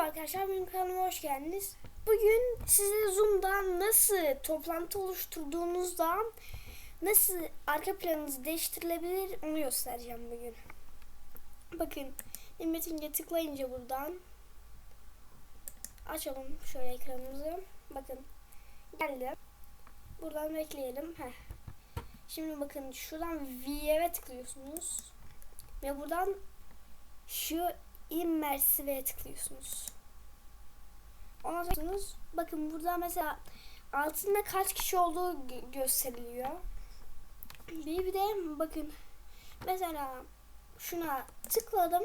Merhaba arkadaşlar, benim kanalıma hoş geldiniz. Bugün size Zoom'dan nasıl toplantı oluşturduğunuzda nasıl arka planınız değiştirilebilir onu göstereceğim bugün. Bakın, meeting'e tıklayınca buradan açalım şöyle ekranımızı. Bakın, geldi. Buradan bekleyelim. Heh. Şimdi bakın şuradan View'e tıklıyorsunuz. Ve buradan şu immersive'e tıklıyorsunuz. Ondan sonra bakın burada mesela altında kaç kişi olduğu gö- gösteriliyor. Bir de bakın mesela şuna tıkladım.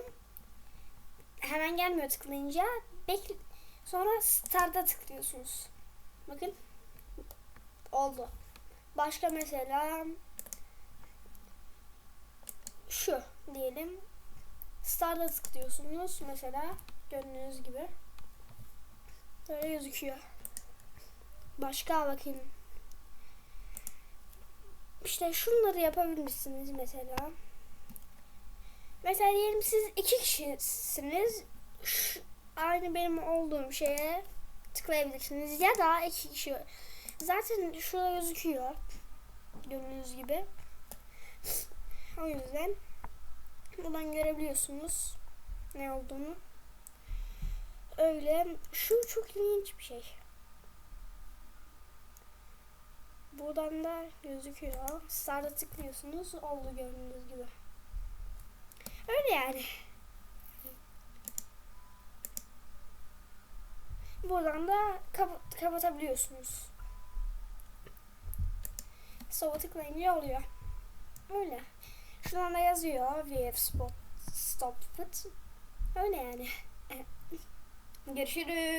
Hemen gelmiyor tıklayınca. Bekle sonra start'a tıklıyorsunuz. Bakın oldu. Başka mesela şu diyelim. Start'a tıklıyorsunuz mesela gördüğünüz gibi. Böyle gözüküyor. Başka bakın. İşte şunları yapabilirsiniz mesela. Mesela diyelim siz iki kişisiniz. Şu, aynı benim olduğum şeye tıklayabilirsiniz. Ya da iki kişi. Zaten şurada gözüküyor. Gördüğünüz gibi. O yüzden buradan görebiliyorsunuz ne olduğunu. Öyle. Şu çok ilginç bir şey. Buradan da gözüküyor. Start'a tıklıyorsunuz. Oldu gördüğünüz gibi. Öyle yani. Buradan da kap- kapatabiliyorsunuz. Sola tıklayınca oluyor. Öyle. Şuradan da yazıyor. Have spot, it. Öyle yani. Görüşürüz.